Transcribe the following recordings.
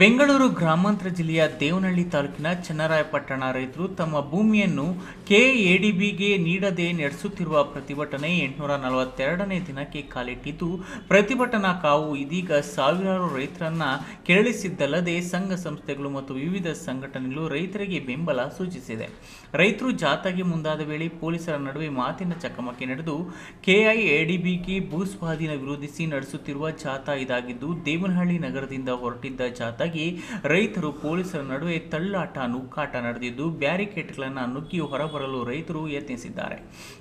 ಬೆಂಗಳೂರು ಗ್ರಾಮಾಂತರ ಜಿಲ್ಲೆಯ ದೇವನಹಳ್ಳಿ ತಾಲೂಕಿನ ಚನ್ನರಾಯಪಟ್ಟಣ ರೈತರು ತಮ್ಮ ಭೂಮಿಯನ್ನು ಕೆಎಡಿಬಿಗೆ ನೀಡದೆ ನಡೆಸುತ್ತಿರುವ ಪ್ರತಿಭಟನೆ ಎಂಟುನೂರ ನಲವತ್ತೆರಡನೇ ದಿನಕ್ಕೆ ಕಾಲಿಟ್ಟಿದ್ದು, ಪ್ರತಿಭಟನಾ ಕಾವು ಇದೀಗ ಸಾವಿರಾರು ರೈತರನ್ನ ಕೆರಳಿಸಿದ್ದಲ್ಲದೆ ಸಂಘ ಸಂಸ್ಥೆಗಳು ಮತ್ತು ವಿವಿಧ ಸಂಘಟನೆಗಳು ರೈತರಿಗೆ ಬೆಂಬಲ ಸೂಚಿಸಿದೆ. ರೈತರು ಜಾಥಾಗೆ ಮುಂದಾದ ವೇಳೆ ಪೊಲೀಸರ ನಡುವೆ ಮಾತಿನ ಚಕಮಕಿ ನಡೆದು, ಕೆಐಎಡಿಬಿಗೆ ಭೂಸ್ವಾಧೀನ ವಿರೋಧಿಸಿ ನಡೆಸುತ್ತಿರುವ ಜಾಥಾ ಇದಾಗಿದ್ದು, ದೇವನಹಳ್ಳಿ ನಗರದಿಂದ ಹೊರಟಿದ್ದ ರೈತರು ಪೊಲೀಸರ ನಡುವೆ ತಳ್ಳಾಟ, ನುಗ್ಗಾಟ ನಡೆದಿದ್ದು ಬ್ಯಾರಿಕೇಡ್ಗಳನ್ನು ನುಗ್ಗಿ ಹೊರಬರಲು ರೈತರು ಯತ್ನಿಸಿದ್ದಾರೆ.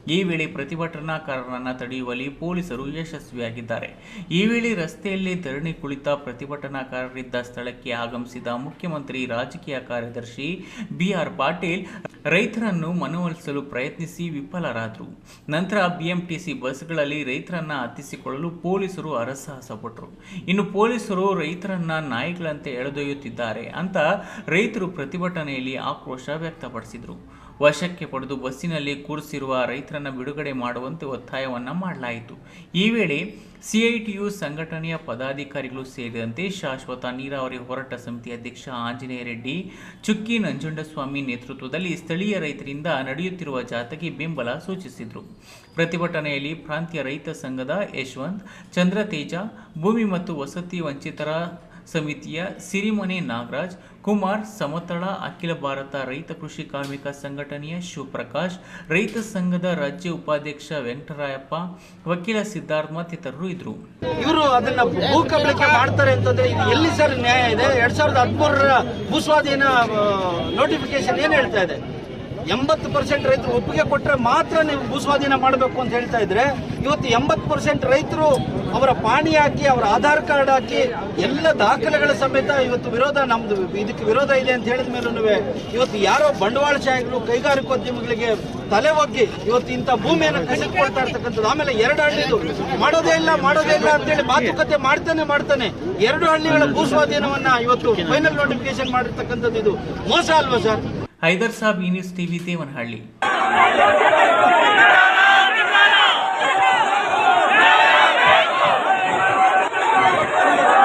ಈ ವೇಳೆ ಪ್ರತಿಭಟನಾಕಾರರನ್ನ ತಡೆಯುವಲ್ಲಿ ಪೊಲೀಸರು ಯಶಸ್ವಿಯಾಗಿದ್ದಾರೆ. ಈ ವೇಳೆ ರಸ್ತೆಯಲ್ಲಿ ಧರಣಿ ಕುಳಿತ ಪ್ರತಿಭಟನಾಕಾರರಿದ್ದ ಸ್ಥಳಕ್ಕೆ ಆಗಮಿಸಿದ ಮುಖ್ಯಮಂತ್ರಿ, ರಾಜಕೀಯ ಕಾರ್ಯದರ್ಶಿ ಬಿಆರ್ ಪಾಟೀಲ್ ರೈತರನ್ನು ಮನವೊಲಿಸಲು ಪ್ರಯತ್ನಿಸಿ ವಿಫಲರಾದರು. ನಂತರ ಬಿಎಂಟಿಸಿ ಬಸ್ಗಳಲ್ಲಿ ರೈತರನ್ನ ಹತ್ತಿಸಿಕೊಳ್ಳಲು ಪೊಲೀಸರು ಅರಸಾಹಸಪಟ್ಟರು ಇನ್ನು ಪೊಲೀಸರು ರೈತರನ್ನ ನಾಯಿಗಳಂತೆ ಎಳೆದೊಯ್ಯುತ್ತಿದ್ದಾರೆ ಅಂತ ರೈತರು ಪ್ರತಿಭಟನೆಯಲ್ಲಿ ಆಕ್ರೋಶ ವ್ಯಕ್ತಪಡಿಸಿದರು. ವಶಕ್ಕೆ ಪಡೆದು ಬಸ್ಸಿನಲ್ಲಿ ಕೂರಿಸಿರುವ ರೈತರನ್ನು ಬಿಡುಗಡೆ ಮಾಡುವಂತೆ ಒತ್ತಾಯವನ್ನ ಮಾಡಲಾಯಿತು. ಈ ವೇಳೆ ಸಿಐಟಿಯು ಸಂಘಟನೆಯ ಪದಾಧಿಕಾರಿಗಳು ಸೇರಿದಂತೆ ಶಾಶ್ವತ ನೀರಾವರಿ ಹೋರಾಟ ಸಮಿತಿ ಅಧ್ಯಕ್ಷ ಆಂಜನೇಯ ರೆಡ್ಡಿ, ಚುಕ್ಕಿ ನಂಜುಂಡಸ್ವಾಮಿ ನೇತೃತ್ವದಲ್ಲಿ ಸ್ಥಳೀಯ ರೈತರಿಂದ ನಡೆಯುತ್ತಿರುವ ಜಾಥಾಗೆ ಬೆಂಬಲ ಸೂಚಿಸಿದರು. ಪ್ರತಿಭಟನೆಯಲ್ಲಿ ಪ್ರಾಂತ್ಯ ರೈತ ಸಂಘದ ಯಶವಂತ್, ಚಂದ್ರತೇಜ, ಭೂಮಿ ಮತ್ತು ವಸತಿ ವಂಚಿತರ ಸಮಿತಿಯ ಸಿರಿಮನೆ ನಾಗರಾಜ್, ಕುಮಾರ್ ಸಮತಳ, ಅಖಿಲ ಭಾರತ ರೈತ ಕೃಷಿ ಕಾರ್ಮಿಕ ಸಂಘಟನೆಯ ಶಿವಪ್ರಕಾಶ್, ರೈತ ಸಂಘದ ರಾಜ್ಯ ಉಪಾಧ್ಯಕ್ಷ ವೆಂಕಟರಾಯಪ್ಪ, ವಕೀಲ ಸಿದ್ಧಾರ್ಥ ಮತ್ತಿತರರು ಇದ್ರು ಇವರು ಅದನ್ನ ಭೂ ಕಬಳಿಕೆ ಮಾಡ್ತಾರೆ ಅಂತಂದ್ರೆ ಇದು ಎಲ್ಲಿ ಸರ್ ನ್ಯಾಯ ಇದೆ? ಎರಡ್ ಸಾವಿರದ ಹದಿಮೂರರ ಭೂಸ್ವಾಧೀನ ನೋಟಿಫಿಕೇಶನ್ ಏನ್ ಹೇಳ್ತಾ ಇದೆ? ಎಂಬತ್ತು ಪರ್ಸೆಂಟ್ ರೈತರು ಒಪ್ಪಿಗೆ ಕೊಟ್ಟರೆ ಮಾತ್ರ ನೀವು ಭೂಸ್ವಾಧೀನ ಮಾಡಬೇಕು ಅಂತ ಹೇಳ್ತಾ ಇದ್ರೆ, ಇವತ್ತು ಎಂಬತ್ತು ಪರ್ಸೆಂಟ್ ರೈತರು ಅವರ ಪಾಣಿ ಹಾಕಿ, ಅವರ ಆಧಾರ್ ಕಾರ್ಡ್ ಹಾಕಿ, ಎಲ್ಲ ದಾಖಲೆಗಳ ಸಮೇತ ಇವತ್ತು ವಿರೋಧ ನಮ್ದು, ಇದಕ್ಕೆ ವಿರೋಧ ಇದೆ ಅಂತ ಹೇಳಿದ ಮೇಲೂ ಇವತ್ತು ಯಾರೋ ಬಂಡವಾಳಶಾಹಿಗಳು ಕೈಗಾರಿಕೋದ್ಯಮಿಗಳಿಗೆ ತಲೆ ಒಗ್ಗಿ ಇವತ್ತು ಇಂಥ ಭೂಮಿಯನ್ನು ಕಸಿದುಕೊಳ್ತಾ ಇರ್ತಕ್ಕಂಥದ್ದು. ಆಮೇಲೆ ಎರಡು ಹಳ್ಳಿದು ಮಾಡೋದೇ ಇಲ್ಲ ಮಾಡೋದೇ ಇಲ್ಲ ಅಂತೇಳಿ ಮಾತುಕತೆ ಮಾಡ್ತಾನೆ ಮಾಡ್ತಾನೆ. ಎರಡು ಹಳ್ಳಿಗಳ ಭೂಸ್ವಾಧೀನವನ್ನ ಇವತ್ತು ಫೈನಲ್ ನೋಟಿಫಿಕೇಶನ್ ಮಾಡಿರ್ತಕ್ಕಂಥದ್ದು ಇದು. ಮೋಸ ಅಲ್ವಾ ಸರ್? ಹೈದರ್ ಸಾಬ್ ಈ ನ್ಯೂಸ್ ಟಿವಿ ದೇವನಹಳ್ಳಿ